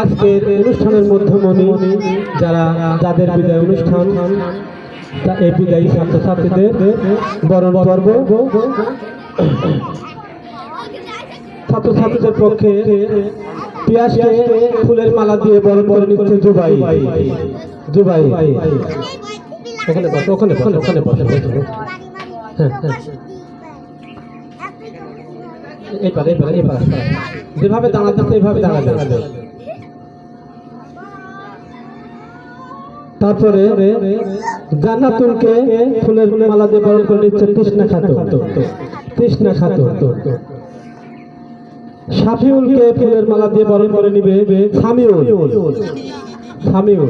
আজকের অনুষ্ঠানের মধ্যমণি যারা, যাদের বিদায় অনুষ্ঠান এই বিদায়ী ছাত্রছাত্রীদের বরণ পর্ব। ছাত্রছাত্রীদের পক্ষে পিয়াসকে ফুলের মালা দিয়ে বরণ করে নিচ্ছে জুবাই। জুবাই। ওখানে বসো ওখানে বসো ওখানে বসো হ্যাঁ হ্যাঁ। এবার এবার এবার যেভাবে দাঁড়াতে হবে এইভাবে তারপরে জান্নাতুলকে ফুলের মালা দিয়ে বরণ করে নিচ্ছে তৃষ্ণা খাতুন। তৃষ্ণা খাতুন। শাফিউলকে ফুলের মালা দিয়ে বরণ করে নিবে সামিউল। সামিউল।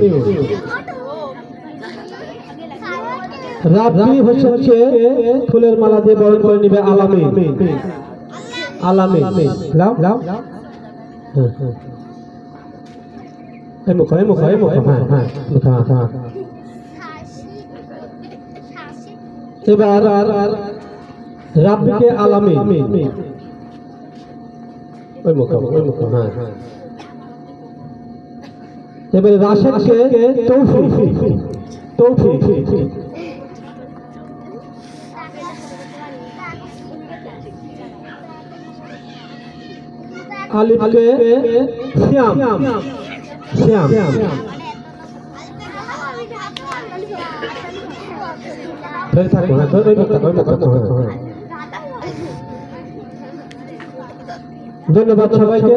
রাব্বি হোসেনকে ফুলের মালা দিয়ে বরণ করে নিবে আলামী আলামী লাও লাও হ্যাঁ হ্যাঁ। এই মুখ এই মুখ এই মুখ হ্যাঁ হ্যাঁ মুখ হ্যাঁ এবার রাব্বিকে আলামী ওই মুখ ওই মুখ হ্যাঁ হ্যাঁ এবারে রাশেদকে তৌফিক তৌফিক আলিফকে শ্যাম শ্যাম ধরে থাকো হ্যাঁ ধরে থাকো, মুখ থাকো। ধন্যবাদ সবাইকে